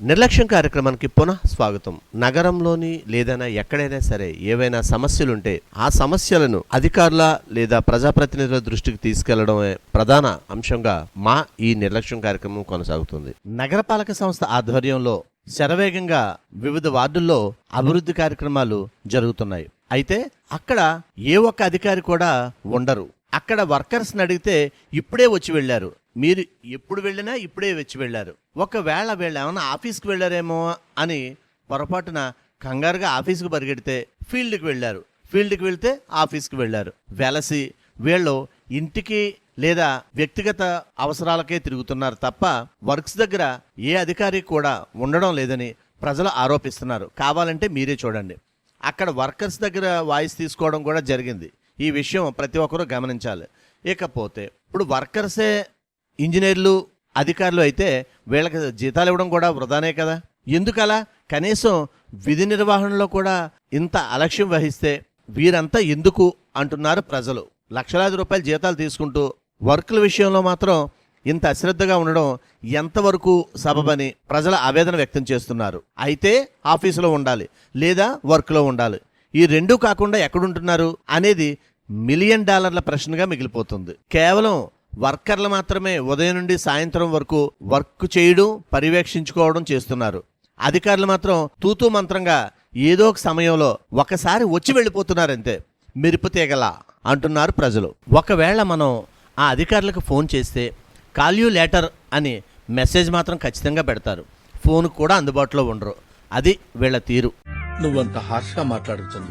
నిర్లక్ష్యం కార్యక్రమానికి పునః స్వాగతం. నగరంలోని లేదైనా ఎక్కడైనా సరే ఏవైనా సమస్యలుంటే ఆ సమస్యలను అధికారుల లేదా ప్రజాప్రతినిధుల దృష్టికి తీసుకెళ్ళడమే ప్రధాన అంశంగా మా ఈ నిర్లక్ష్యం కార్యక్రమం కొనసాగుతుంది. నగరపాలక సంస్థ ఆధ్వర్యంలో శరవేగంగా వివిధ వార్డుల్లో అభివృద్ధి కార్యక్రమాలు జరుగుతున్నాయి. అయితే అక్కడ ఏ ఒక్క అధికారి కూడా ఉండరు. అక్కడ వర్కర్స్ని అడిగితే ఇప్పుడే వచ్చి వెళ్ళారు. మీరు ఎప్పుడు వెళ్ళినా ఇప్పుడే వచ్చి వెళ్ళారు. ఒకవేళ వీళ్ళు ఏమైనా ఆఫీస్కి వెళ్ళారేమో అని పొరపాటున కంగారుగా ఆఫీస్కి పరిగెడితే ఫీల్డ్కి వెళ్ళారు. ఫీల్డ్కి వెళ్తే ఆఫీస్కి వెళ్ళారు. వెలసి వీళ్ళు ఇంటికి లేదా వ్యక్తిగత అవసరాలకే తిరుగుతున్నారు తప్ప వర్క్స్ దగ్గర ఏ అధికారి కూడా ఉండడం లేదని ప్రజలు ఆరోపిస్తున్నారు. కావాలంటే మీరే చూడండి. అక్కడ వర్కర్స్ దగ్గర వాయిస్ తీసుకోవడం కూడా జరిగింది. ఈ విషయం ప్రతి ఒక్కరూ గమనించాలి. ఇకపోతే ఇప్పుడు వర్కర్సే ఇంజనీర్లు అధికారులు అయితే వీళ్ళకి జీతాలు ఇవ్వడం కూడా వృధానే కదా. ఎందుకలా? కనీసం విధి నిర్వహణలో కూడా ఇంత అలక్ష్యం వహిస్తే వీరంతా ఎందుకు అంటున్నారు ప్రజలు. లక్షలాది రూపాయల జీతాలు తీసుకుంటూ వర్కుల విషయంలో మాత్రం ఇంత అశ్రద్ధగా ఉండడం ఎంతవరకు సబబని ప్రజల ఆవేదన వ్యక్తం చేస్తున్నారు. అయితే ఆఫీసులో ఉండాలి లేదా వర్క్లో ఉండాలి. ఈ రెండూ కాకుండా ఎక్కడుంటున్నారు అనేది మిలియన్ డాలర్ల ప్రశ్నగా మిగిలిపోతుంది. కేవలం వర్కర్లు మాత్రమే ఉదయం నుండి సాయంత్రం వరకు వర్క్ చేయడం పర్యవేక్షించుకోవడం చేస్తున్నారు. అధికారులు మాత్రం తూతూ మంత్రంగా ఏదో ఒక సమయంలో ఒకసారి వచ్చి వెళ్ళిపోతున్నారంతే. మెరుపు తీగల అంటున్నారు ప్రజలు. ఒకవేళ మనం ఆ అధికారులకు ఫోన్ చేస్తే కాల్ యూ లేటర్ అని మెసేజ్ మాత్రం ఖచ్చితంగా పెడతారు. ఫోన్ కూడా అందుబాటులో ఉండరు. అది వీళ్ళ తీరు. నువ్వంత హార్ష్గా మాట్లాడుతుంది.